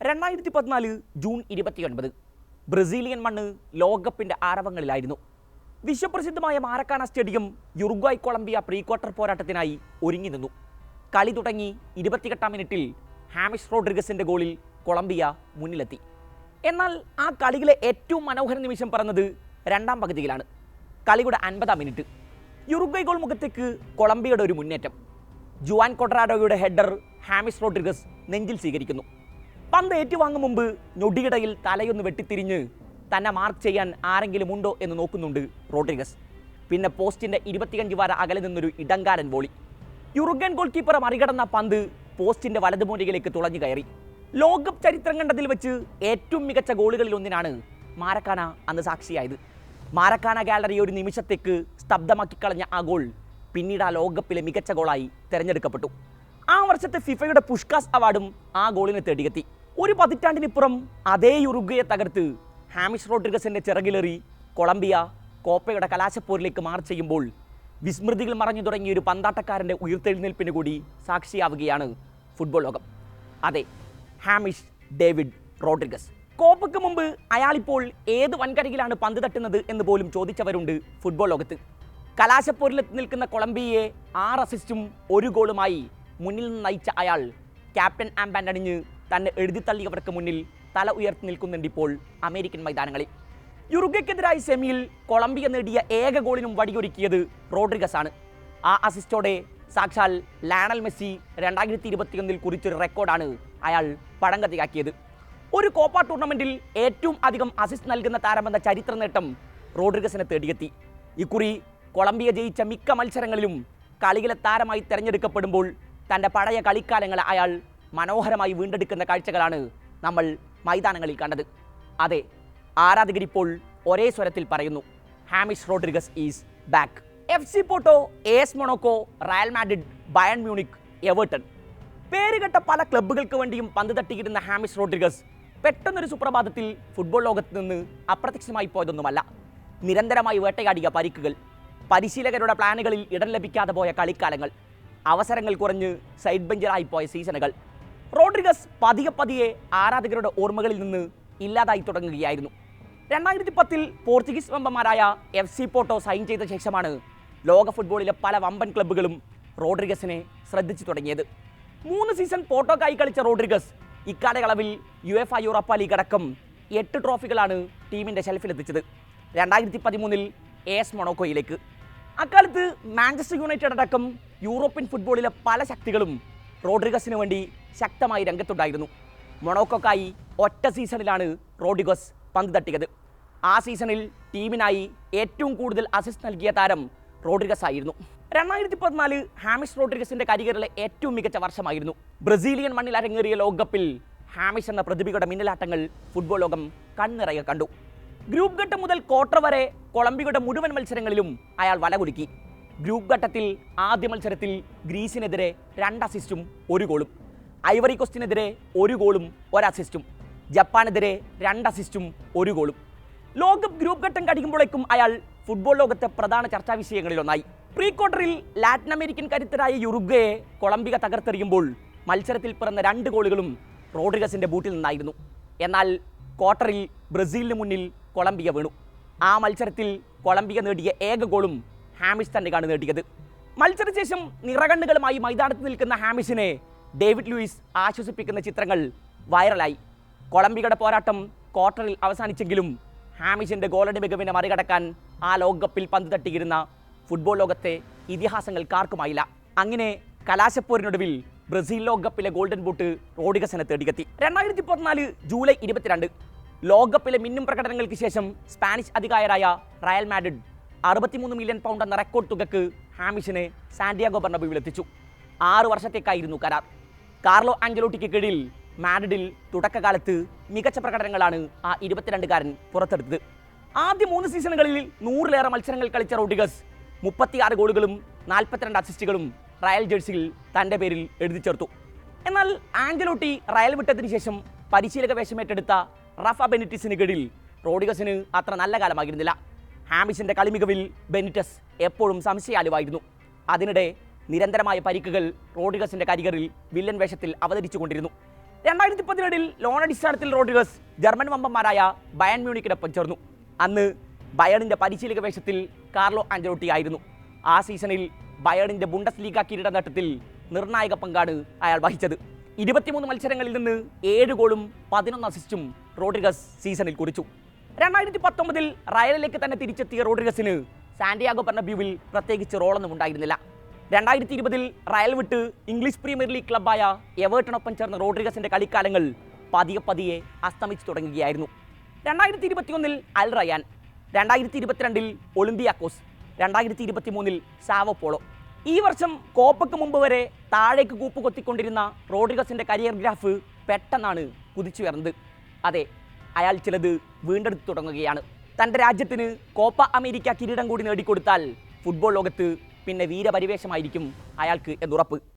രണ്ടായിരത്തി പതിനാല് ജൂൺ ഇരുപത്തിയൊൻപത് ബ്രസീലിയൻ മണ്ണ് ലോകകപ്പിന്റെ ആരവങ്ങളിലായിരുന്നു. വിശ്വപ്രസിദ്ധമായ Maracana stadium Uruguay Colombia pre quarter പോരാട്ടത്തിനായി ഒരുങ്ങി നിന്നു. കളി തുടങ്ങി ഇരുപത്തിയെട്ടാം മിനിറ്റിൽ ഹാമിഷ് റോഡ്രിഗസിന്റെ ഗോളിൽ കൊളംബിയ മുന്നിലെത്തി. എന്നാൽ ആ കളിയിലെ ഏറ്റവും മനോഹര നിമിഷം പറഞ്ഞത് രണ്ടാം പകുതിയിലാണ്. കളിയുടെ അൻപതാം മിനിറ്റ്. യുറുഗ്വൈ ഗോൾ മുഖത്തേക്ക് കൊളംബിയയുടെ ഒരു മുന്നേറ്റം. ജുവാൻ കൊട്രാഡോയുടെ ഹെഡർ ഹാമിസ് റോഡ്രിഗസ് നെഞ്ചിൽ സ്വീകരിക്കുന്നു. പന്ത് ഏറ്റുവാങ്ങും മുമ്പ് ഞൊടിയിടയിൽ തലയൊന്ന് വെട്ടിത്തിരിഞ്ഞ് തന്നെ മാർക്ക് ചെയ്യാൻ ആരെങ്കിലും ഉണ്ടോ എന്ന് നോക്കുന്നുണ്ട് റോഡ്രിഗസ്. പിന്നെ പോസ്റ്റിന്റെ ഇരുപത്തിയഞ്ച് വാര അകലെ നിന്നൊരു ഇടങ്കാരൻ വോളി. യുറുഗൻ ഗോൾ കീപ്പറെ മറികടന്ന പന്ത് പോസ്റ്റിന്റെ വലതുമൂലയിലേക്ക് തുളഞ്ഞു കയറി. ലോകകപ്പ് ചരിത്രം കണ്ടതിൽ വെച്ച് ഏറ്റവും മികച്ച ഗോളുകളിൽ ഒന്നിനാണ് മാരക്കാന അന്ന് സാക്ഷിയായത്. മാരക്കാന ഗാലറി ഒരു നിമിഷത്തേക്ക് സ്തബ്ധമാക്കി കളഞ്ഞ ആ ഗോൾ പിന്നീട് ആ ലോകകപ്പിലെ മികച്ച ഗോളായി തിരഞ്ഞെടുക്കപ്പെട്ടു. ആ വർഷത്തെ ഫിഫയുടെ പുഷ്കാസ് അവാർഡും ആ ഗോളിന് തേടിയെത്തി. ഒരു പതിറ്റാണ്ടിനിപ്പുറം അതേ ഉറുഗ്വയെ തകർത്ത് ഹാമിഷ് റോഡ്രിഗസിന്റെ ചിറകിലേറി കൊളംബിയ കോപ്പയുടെ കലാശപ്പോരിലേക്ക് മാർച്ച് ചെയ്യുമ്പോൾ വിസ്മൃതികൾ മറഞ്ഞു തുടങ്ങിയ ഒരു പന്താട്ടക്കാരന്റെ ഉയർത്തെഴുന്നേൽപ്പിന് കൂടി സാക്ഷിയാവുകയാണ് ഫുട്ബോൾ ലോകം. അതെ ഹാമിഷ് ഡേവിഡ് റോഡ്രിഗസ്. കോപ്പയ്ക്ക് മുമ്പ് അയാളിപ്പോൾ ഏത് വൻകരയിലാണ് പന്ത് തട്ടുന്നത് എന്ന് പോലും ചോദിച്ചവരുണ്ട് ഫുട്ബോൾ ലോകത്ത്. കലാശപ്പോരിലെത്തി നിൽക്കുന്ന കൊളംബിയയെ ആറ് അസിസ്റ്റും ഒരു ഗോളുമായി മുന്നിൽ നിന്ന് നയിച്ച അയാൾ ക്യാപ്റ്റൻ ആംബാൻഡ് അണിഞ്ഞ് തന്നെ എഴുതി എഴുതിത്തള്ളിയവർക്ക് മുന്നിൽ തല ഉയർത്തി നിൽക്കുന്നുണ്ട് ഇപ്പോൾ അമേരിക്കൻ മൈതാനങ്ങളിൽ. യുറുഗയ്ക്കെതിരായി സെമിയിൽ കൊളംബിയ നേടിയ ഏക ഗോളിനും വടിയൊരുക്കിയത് റോഡ്രിഗസ് ആണ് ആ അസിസ്റ്റോടെ സാക്ഷാൽ ലാണൽ മെസ്സി രണ്ടായിരത്തി ഇരുപത്തിയൊന്നിൽ കുറിച്ചൊരു റെക്കോർഡാണ് അയാൾ പഴങ്കഥയാക്കിയത് ഒരു കോപ്പ ടൂർണമെന്റിൽ ഏറ്റവും അധികം അസിസ്റ്റ് നൽകുന്ന താരമെന്ന ചരിത്ര നേട്ടം റോഡ്രിഗസിനെ തേടിയെത്തി. ഇക്കുറി കൊളംബിയ ജയിച്ച മിക്ക മത്സരങ്ങളിലും കളിയിലെ താരമായി തിരഞ്ഞെടുക്കപ്പെടുമ്പോൾ തന്റെ പഴയ കളിക്കാലങ്ങളെ അയാൾ മനോഹരമായി വീണ്ടെടുക്കുന്ന കാഴ്ചകളാണ് നമ്മൾ മൈതാനങ്ങളിൽ കണ്ടത്. അതെ ആരാധകരിപ്പോൾ ഒരേ സ്വരത്തിൽ പറയുന്നു James Rodriguez is back. F C Porto S Monaco Real Madrid Bayern Munich Everton. പേരുകെട്ട പല ക്ലബ്ബുകൾക്ക് വേണ്ടിയും പന്ത് തട്ടിയിരുന്ന ഹാമിഷ് റോഡ്രിഗസ് പെട്ടെന്നൊരു സുപ്രഭാതത്തിൽ ഫുട്ബോൾ ലോകത്ത് നിന്ന് അപ്രത്യക്ഷമായി പോയതൊന്നുമല്ല. നിരന്തരമായി വേട്ടയാടിയ പരിക്കുകൾ പരിശീലകരുടെ പ്ലാനുകളിൽ ഇടം ലഭിക്കാതെ പോയ കളിക്കാലങ്ങൾ അവസരങ്ങൾ കുറഞ്ഞ് സൈഡ് ബെഞ്ചറായി പോയ സീസണുകൾ റോഡ്രിഗസ് പതിയെ പതിയെ ആരാധകരുടെ ഓർമ്മകളിൽ നിന്ന് ഇല്ലാതായി തുടങ്ങുകയായിരുന്നു. രണ്ടായിരത്തി പത്തിൽ പോർച്ചുഗീസ് മെമ്പർമാരായ എഫ് സി പോട്ടോ സൈൻ ചെയ്ത ശേഷമാണ് ലോക ഫുട്ബോളിലെ പല വമ്പൻ ക്ലബ്ബുകളും റോഡ്രിഗസിനെ ശ്രദ്ധിച്ചു തുടങ്ങിയത്. മൂന്ന് സീസൺ പോട്ടോക്കായി കളിച്ച റോഡ്രിഗസ് ഇക്കാലയളവിൽ UEFA Europa League അടക്കം എട്ട് ട്രോഫികളാണ് ടീമിന്റെ ഷെൽഫിലെത്തിച്ചത് രണ്ടായിരത്തി പതിമൂന്നിൽ എസ് മൊണോക്കോയിലേക്ക് അക്കാലത്ത് മാഞ്ചസ്റ്റർ യുണൈറ്റഡ് അടക്കം യൂറോപ്യൻ ഫുട്ബോളിലെ പല ശക്തികളും റോഡ്രിഗസിന് വേണ്ടി ശക്തമായി രംഗത്തുണ്ടായിരുന്നു. മൊണോക്കോക്കായി ഒറ്റ സീസണിലാണ് റോഡ്രിഗസ് പന്ത് തട്ടിയത്. ആ സീസണിൽ ടീമിനായി ഏറ്റവും കൂടുതൽ അസിസ്റ്റ് നൽകിയ താരം റോഡ്രിഗസ് ആയിരുന്നു രണ്ടായിരത്തി പതിനാല് ഹാമിഷ് റോഡ്രിഗസിന്റെ കരിയറിലെ ഏറ്റവും മികച്ച വർഷമായിരുന്നു. ബ്രസീലിയൻ മണ്ണിൽ അരങ്ങേറിയ ലോകകപ്പിൽ ഹാമിഷ് എന്ന പ്രതിഭയുടെ മിന്നലാട്ടങ്ങൾ ഫുട്ബോൾ ലോകം കണ്ണിറയെ കണ്ടു. ഗ്രൂപ്പ് ഘട്ടം മുതൽ ക്വാർട്ടർ വരെ കൊളംബിയയുടെ മുഴുവൻ മത്സരങ്ങളിലും അയാൾ വലകുലുക്കി. ഗ്രൂപ്പ് ഘട്ടത്തിൽ ആദ്യ മത്സരത്തിൽ ഗ്രീസിനെതിരെ രണ്ട് അസിസ്റ്റും ഒരു ഗോളും. ഐവറി കോസ്റ്റിനെതിരെ ഒരു ഗോളും ഒരു അസിസ്റ്റും ജപ്പാനെതിരെ രണ്ട് അസിസ്റ്റും ഒരു ഗോളും. ലോകകപ്പ് ഗ്രൂപ്പ് ഘട്ടം കടിക്കുമ്പോഴേക്കും അയാൾ ഫുട്ബോൾ ലോകത്തെ പ്രധാന ചർച്ചാ വിഷയങ്ങളിലൊന്നായി. പ്രീ ക്വാർട്ടറിൽ ലാറ്റിൻ അമേരിക്കൻ കരുത്തരായ യുറുഗയെ കൊളംബിയ തകർത്തെറിയുമ്പോൾ മത്സരത്തിൽ പിറന്ന രണ്ട് ഗോളുകളും റോഡ്രിഗസിന്റെ ബൂട്ടിൽ നിന്നായിരുന്നു. എന്നാൽ ക്വാർട്ടറിൽ ബ്രസീലിന് മുന്നിൽ കൊളംബിയ വീണു. ആ മത്സരത്തിൽ കൊളംബിയ നേടിയ ഏക ഗോളും ഹാമിഷ് തന്നെയാണ് നേടിയത് മത്സരശേഷം നിറകണ്ണുകളുമായി മൈതാനത്ത് നിൽക്കുന്ന ഹാമിഷിനെ ഡേവിഡ് ലൂയിസ് ആശ്വസിപ്പിക്കുന്ന ചിത്രങ്ങൾ വൈറലായി. കൊളംബിയയുടെ പോരാട്ടം ക്വാർട്ടറിൽ അവസാനിച്ചെങ്കിലും ഹാമിഷിന്റെ ഗോളടി മികവിനെ മറികടക്കാൻ ആ ലോകകപ്പിൽ പന്ത് തട്ടിയിരുന്ന ഫുട്ബോൾ ലോകത്തെ ഇതിഹാസങ്ങൾക്കാർക്കുമായില്ല അങ്ങനെ കലാശപ്പോരിനൊടുവിൽ ബ്രസീൽ ലോകകപ്പിലെ ഗോൾഡൻ ബൂട്ട് റോഡിഗസനെ തേടിയെത്തി രണ്ടായിരത്തി പതിനാല് ജൂലൈ ഇരുപത്തിരണ്ട് ലോകകപ്പിലെ മിന്നും പ്രകടനങ്ങൾക്ക് ശേഷം സ്പാനിഷ് അധികായരായ റയൽ മാഡ്രിഡ് അറുപത്തിമൂന്ന് മില്യൺ പൗണ്ട് എന്ന റെക്കോർഡ് തുകക്ക് ഹാമിഷിനെ സാന്റിയാഗോ ബർണബുവിൽ എത്തിച്ചു. ആറ് വർഷത്തേക്കായിരുന്നു കരാർ. കാർലോ ആഞ്ചലോട്ടിക്ക് കീഴിൽ മാഡ്രിഡിൽ തുടക്കകാലത്ത് മികച്ച പ്രകടനങ്ങളാണ് ആ ഇരുപത്തിരണ്ടുകാരൻ പുറത്തെടുത്തത്. ആദ്യ മൂന്ന് സീസണുകളിൽ നൂറിലേറെ മത്സരങ്ങൾ കളിച്ച റോഡിഗസ് മുപ്പത്തിയാറ് ഗോളുകളും നാൽപ്പത്തിരണ്ട് അസിസ്റ്റുകളും റയൽ ജേഴ്സിയിൽ തന്റെ പേരിൽ എഴുതി ചേർത്തു. എന്നാൽ ആഞ്ചലോട്ടി റയൽ വിട്ടതിന് ശേഷം പരിശീലക വേഷമേറ്റെടുത്ത റഫ ബെനിറ്റിസിന് കീഴിൽ റോഡിഗസിന് അത്ര നല്ല കാലമായിരുന്നില്ല. ഹാമിഷിന്റെ കളിമികവിൽ ബെനിറ്റസ് എപ്പോഴും സംശയാലുവായിരുന്നു. അതിനിടെ നിരന്തരമായ പരിക്കുകൾ റോഡിഗസിന്റെ കരിയറിൽ വില്ലൻ വേഷത്തിൽ അവതരിച്ചുകൊണ്ടിരുന്നു. രണ്ടായിരത്തി പതിനേഴിൽ ലോൺ അടിസ്ഥാനത്തിൽ റോഡ്രിഗസ് ജർമ്മൻ വമ്പന്മാരായ ബയൺ മ്യൂണിക്കിനൊപ്പം ചേർന്നു. അന്ന് ബയണിന്റെ പരിശീലക വേഷത്തിൽ കാർലോ ആഞ്ചലോട്ടി ആയിരുന്നു. ആ സീസണിൽ ബയണിന്റെ ബുണ്ടസ് ലീഗ കിരീട നേട്ടത്തിൽ നിർണായക പങ്കാണ് അയാൾ വഹിച്ചത്. ഇരുപത്തിമൂന്ന് മത്സരങ്ങളിൽ നിന്ന് ഏഴ് ഗോളും പതിനൊന്ന് അസിസ്റ്റും റോഡ്രിഗസ് സീസണിൽ കുറിച്ചു. രണ്ടായിരത്തി പത്തൊമ്പതിൽ റയലിലേക്ക് തന്നെ തിരിച്ചെത്തിയ റോഡ്രിഗസിന് സാന്റിയാഗോ ബെർണബ്യൂവിൽ പ്രത്യേകിച്ച് റോളൊന്നും ഉണ്ടായിരുന്നില്ല. രണ്ടായിരത്തി ഇരുപതിൽ റയൽ വിട്ട് ഇംഗ്ലീഷ് പ്രീമിയർ ലീഗ് ക്ലബ്ബായ എവേർട്ടനൊപ്പം ചേർന്ന റോഡ്രിഗസിന്റെ കളിക്കാലങ്ങൾ പതിയെ പതിയെ അസ്തമിച്ചു തുടങ്ങുകയായിരുന്നു. രണ്ടായിരത്തി ഇരുപത്തിയൊന്നിൽ അൽ റയാൻ രണ്ടായിരത്തി ഇരുപത്തിരണ്ടിൽ ഒളിമ്പിയാക്കോസ് രണ്ടായിരത്തി ഇരുപത്തി മൂന്നിൽ സാവോ പോളോ. ഈ വർഷം കോപ്പയ്ക്ക് മുമ്പ് വരെ താഴേക്ക് കൂപ്പ് കൊത്തിക്കൊണ്ടിരുന്ന റോഡ്രിഗസിന്റെ കരിയർ ഗ്രാഫ് പെട്ടെന്നാണ് കുതിച്ചുയർന്നത്. അതെ അയാൾ ചിലത് വീണ്ടെടുത്ത് തുടങ്ങുകയാണ്. തന്റെ രാജ്യത്തിന് കോപ്പ അമേരിക്ക കിരീടം കൂടി നേടിക്കൊടുത്താൽ ഫുട്ബോൾ ലോകത്ത് പിന്നെ വീരപരിവേഷമായിരിക്കും അയാൾക്ക് എന്നുറപ്പ്.